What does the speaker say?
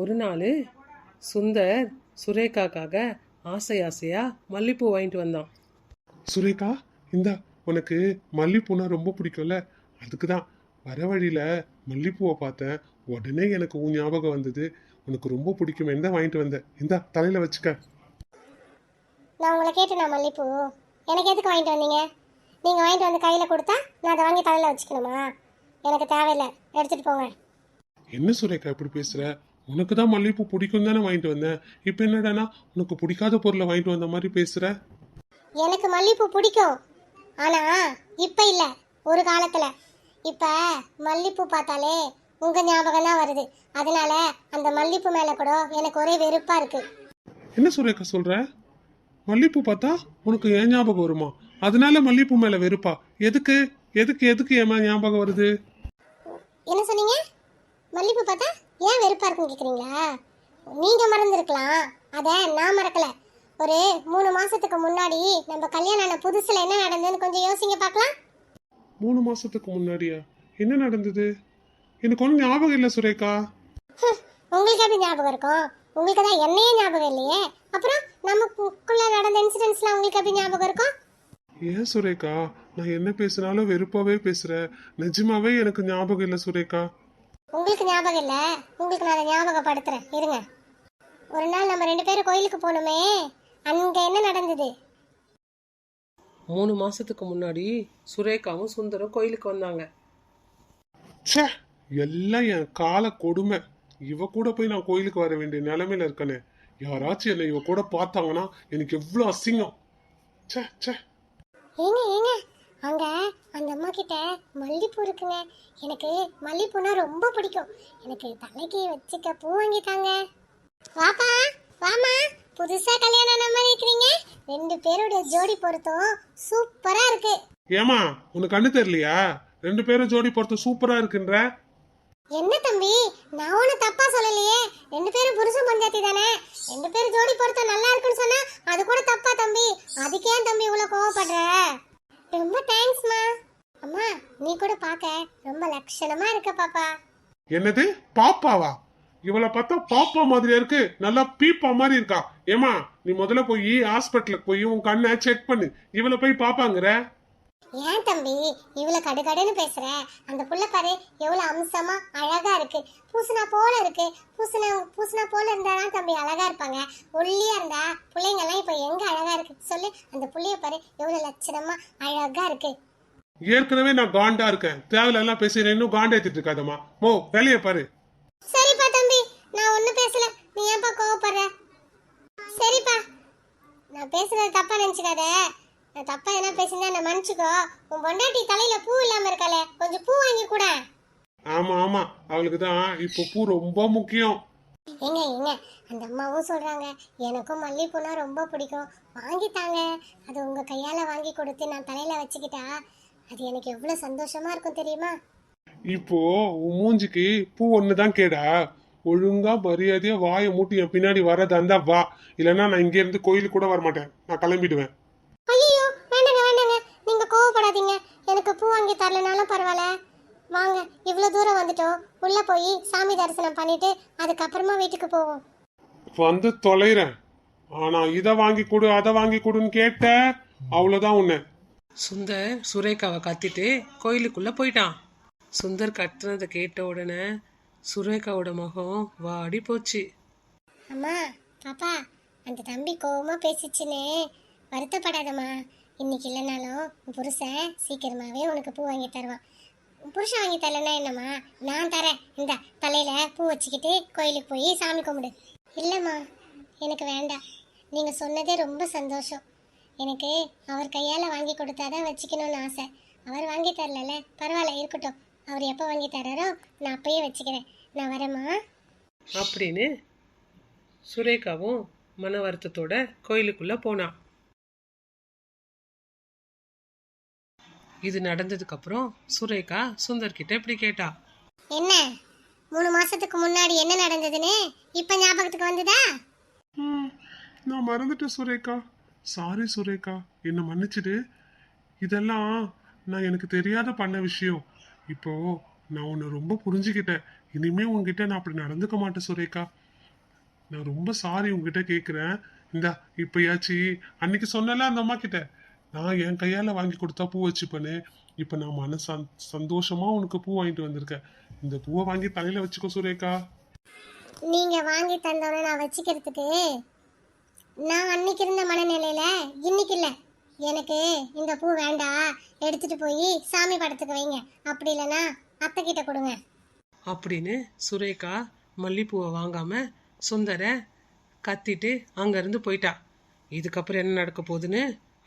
ஒரு நாள் சுந்தர் சுரேகாக்காக ஆசை ஆசையா மல்லிப்பூ வாங்கிட்டு வந்தான். சுரேகா இந்தா உனக்கு மல்லிப்பூனா ரொம்ப பிடிக்கும்ல? அதுக்கு தான் வர வழியில மல்லிப்பூவை பார்த்தேன். உடனே எனக்கு உன் ஞாபகம் வந்தது. உனக்கு ரொம்ப பிடிக்குமே தான் வாங்கிட்டு வந்தேன். இந்தா தலையில வச்சுக்க. நான் உங்களை கேட்டேனா மல்லிப்பூ? எனக்கு எதுக்கு வாங்கிட்டு வந்தீங்க? நீங்கள் வாங்கிட்டு வந்து கையில் கொடுத்தா நான் அதை வாங்கி தலையில் வச்சுக்கணுமா? எனக்கு தேவையில்லை. எடுத்துகிட்டு போங்க. என்ன சுரேகா இப்படி பேசுற? உனக்கு தான் மல்லிப்பூ பிடிக்கும் தானே வாங்கிட்டு வந்தேன். இப்போ என்னடானா உனக்கு பிடிக்காத பொருளை வாங்கிட்டு வந்த மாதிரி பேசுற? எனக்கு மல்லிப்பூ பிடிக்கும். ஆனால் இப்போ இல்லை. ஒரு காலத்தில். இப்போ மல்லிப்பூ பார்த்தாலே உங்கள் ஞாபகம் தான் வருது. அதனால அந்த மல்லிப்பூ மேலே கூட எனக்கு ஒரே வெறுப்பாக இருக்குது என்ன சுரேகா சொல்ற? மல்லிப்பூ பார்த்தா உனக்கு ஏன் ஞாபகம் வருமா? அதனால மல்லிப்பூ மேல வெறுப்பா. எதுக்கு? எதுக்கு எதுக்கு ஏன் மேல ஞாபகம் வருது? என்ன சொன்னீங்க? மல்லிப்பூ பார்த்தா ஏன் வெறுப்பாக இருக்குன்னு கேட்குறீங்களா நீங்கள் மறந்துருக்கலாம். அதை நான் மறக்கலை. ஒரு மூணு மாதத்துக்கு முன்னாடி நம்ம கல்யாணம் ஆன புதுசில் என்ன நடந்ததுன்னு கொஞ்சம் யோசிங்க பார்க்கலாம். மூணு மாசத்துக்கு முன்னாடியா? என்ன நடந்தது? எனக்கு ஒன்றும் ஞாபகம் இல்லை சுரேகா. உங்களுக்கு எப்படி ஞாபகம் இருக்கும்? உங்களுக்கு தான் என்னையே ஞாபகம் இல்லையே. அப்புறம் நமக்குள்ள நடந்த இன்சிடென்ட்ஸ்லாம் உங்களுக்கு எப்படி ஞாபகம் இருக்கும்? ஏன் சுரேகா? நான் என்ன பேசினாலும் வெறுப்பாவே பேசுற. நிஜமாவே எனக்கு ஞாபகம் இல்லை சுரேகா. உங்களுக்கு ஞாபகம் இல்லை? உங்களுக்கு நான் அதை ஞாபகப்படுத்துறேன். இருங்க. ஒரு நாள் நம்ம ரெண்டு பேரும் கோயிலுக்கு போகணுமே அங்கே என்ன நடந்தது? மூணு மாசத்துக்கு முன்னாடி சுரேகாவும் சுந்தரம் கோயிலுக்கு வந்தாங்க. ச்சே எல்லாம் என் கால கொடுமை. இவ கூட போய் நான் கோயிலுக்கு வர வேண்டிய நிலைமையில இருக்கனே. யாராச்சும் என்னை இவ கூட பார்த்தாங்கன்னா எனக்கு எவ்வளோ அசிங்கம். ச்சே ச்சே. ஏங்க ஏங்க. அங்க அந்த அம்மா கிட்ட மல்லிப்பூ இருக்குங்க. எனக்கு மல்லிப்பூனா ரொம்ப பிடிக்கும். எனக்கு தலைக்கு வச்சுக்க பூ வாங்கி தாங்க. வாப்பா வாமா புதுசா கல்யாணம் ஆன மாதிரி இருக்கிறீங்க. ரெண்டு பேரோட ஜோடி பொருத்தம் சூப்பரா இருக்கு. ஏமா உனக்கு கண்ணு தெரியலையா? ரெண்டு பேரும் ஜோடி பொறுத்து சூப்பரா இருக்குன்ற? என்ன தம்பி நான் ஒன்றும் தப்பா சொல்லலையே. ரெண்டு பேரும் புருஷன் பஞ்சாயத்து தானே? ரெண்டு பேரும் ஜோடி பொருத்தம் நல்லா இருக்குன்னு சொன்னா அது கூட தப்பா தம்பி. அதுக்கே ஏன் தம்பி இவ்வளோ கோவப்படுற? ரொம்ப தேங்க்ஸ்மா அம்மா நீ கூட பார்க்க ரொம்ப லட்சணமா இருக்க பாப்பா. என்னது? பாப்பாவா? இவளை பார்த்தா பாப்பா மாதிரியா இருக்கு. நல்லா பீப்பா மாதிரி இருக்கா. ஏமா நீ முதல்ல போய் ஹாஸ்பிட்டலுக்கு போய் உன் கண்ணை செக் பண்ணு. இவளை போய் பாப்பாங்கிற? ஏன் தம்பி? இவ்வளவு கடுகடுன்னு பேசுற. அந்த புள்ள பாரு எவ்வளவு அம்சமா அழகா இருக்கு. பூசணா போல இருக்கு. பூசணா பூசணா போல இருந்தாதான் தம்பி அழகா இருப்பாங்க. ஒல்லியா இருந்தா பிள்ளைங்க எல்லாம் இப்ப எங்க அழகா இருக்கு? சொல்லு. அந்த புள்ளைய பாரு எவ்வளவு லட்சணமா அழகா இருக்கு. ஏற்கனவே நான் காண்டா இருக்கேன். தேவையில்லாம் பேசுறேன். இன்னும் காண்டேத்திட்டு இருக்காதம்மா. மோ வேலையை பாரு. சரிப்பா தம்பி. நான் ஒண்ணும் பேசல. நீ ஏன்பா கோவப்படுற? சரிப்பா. நான் பேசுறது தப்பா நினைச்சுக்காத. நான் தப்பா என்ன பேசினா என்ன மன்னிச்சுக்கோ? உன் பொண்டாட்டி தலையில பூ இல்லாம இருக்காளே கொஞ்சம் பூ வாங்கி கூட. ஆமா ஆமா. அவளுக்கு தான் இப்போ பூ ரொம்ப முக்கியம். ஏங்க ஏங்க அந்த அம்மாவும் சொல்றாங்க எனக்கும் மல்லிகைப்பூனா ரொம்ப பிடிக்கும். வாங்கித்தாங்க அது உங்க கையால வாங்கி கொடுத்து நான் தலையில வச்சுக்கிட்டா அது எனக்கு எவ்வளவு சந்தோஷமா இருக்கும் தெரியுமா? இப்போ உன் மூஞ்சிக்கு பூ ஒண்ணுதான் கேடா. ஒழுங்கா மரியாதையா வாயை மூட்டி என் பின்னாடி வரதா இருந்தா வா. இல்லைன்னா நான் இங்க இருந்து கோயிலுக்கு கூட வரமாட்டேன். நான் கிளம்பிடுவேன். வாங்கி தரலனாலும் பரவாயில்ல. வாங்க இவ்வளவு தூரம் வந்துட்டோம். உள்ள போய் சாமி தரிசனம் பண்ணிட்டு அதுக்கப்புறமா வீட்டுக்கு போவோம். வந்து தொலைறேன். ஆனா இதை வாங்கி கொடு அதை வாங்கி கொடுன்னு கேட்ட அவ்வளவுதான் உன்னை. சுந்தர் சுரேகாவை கத்திட்டு கோயிலுக்குள்ள போயிட்டான். சுந்தர் கத்துனதை கேட்ட உடனே சுரேகாவோட முகம் வாடி போச்சு. அம்மா பாப்பா அந்த தம்பி கோவமா பேசிச்சுன்னு வருத்தப்படாதம்மா. இன்னைக்கு இல்லைனாலும் உன் புருஷன் சீக்கிரமாகவே உனக்கு பூ வாங்கி தருவான். உன் புருஷன் வாங்கி தரலன்னா என்னம்மா? நான் தரேன். இந்த தலையில் பூ வச்சுக்கிட்டு கோயிலுக்கு போய் சாமி கும்பிடு. இல்லைம்மா எனக்கு வேண்டாம். நீங்கள் சொன்னதே ரொம்ப சந்தோஷம். எனக்கு அவர் கையால் வாங்கி கொடுத்தாதான் வச்சுக்கணும்னு ஆசை. அவர் வாங்கி தரலல்ல. பரவாயில்ல இருக்கட்டும். அவர் எப்போ வாங்கி தராரோ நான் அப்பயே வச்சுக்கிறேன். நான் வரேம்மா. அப்படின்னு சுரேகாவும் மன வருத்தத்தோட கோயிலுக்குள்ளே போனான் இது நடந்ததுக்கு அப்புறம் சுரேகா சுந்தர் கிட்ட இப்படி கேட்டா. என்ன? மூணு மாசத்துக்கு முன்னாடி என்ன நடந்ததுன்னு இப்ப ஞாபகத்துக்கு வந்ததா? ம், நான் மறந்துட்டேன் சுரேகா. சாரி சுரேகா. என்னை மன்னிச்சிடு. இதெல்லாம் நான் எனக்கு தெரியாத பண்ண விஷயம். இப்போ நான் உன்னை ரொம்ப புரிஞ்சுக்கிட்டேன். இனிமே உன்கிட்ட நான் அப்படி நடந்துக்க மாட்டேன் சுரேகா. நான் ரொம்ப சாரி உங்ககிட்ட கேக்குறேன். இந்தா இப்பயாச்சு அன்னைக்கு சொன்னல அந்த அம்மா கிட்ட நான் என் கையால வாங்கி கொடுத்தா பூ வச்சுப்பேன்னு இப்ப நான் மன சந்- சந்தோஷமா உனக்கு பூ வாங்கிட்டு வந்திருக்கேன். இந்த பூவை வாங்கி தலையில வச்சுக்கோ சுரேகா. நீங்க வாங்கி தந்தோடனே நான் வச்சுக்கிறதுக்கு நான் அன்னைக்கு இருந்த மனநிலையில இன்னைக்கு இல்ல. எனக்கு இந்த பூ வேண்டாம் எடுத்துட்டு போய் சாமி படத்துக்கு வைங்க. அப்படி இல்லைன்னா அத்தை கிட்ட கொடுங்க. அப்படின்னு சுரேகா மல்லிப்பூவை வாங்காம சுந்தர கத்திட்டு அங்கேருந்து போயிட்டா. இதுக்கப்புறம் என்ன நடக்க போகுதுன்னு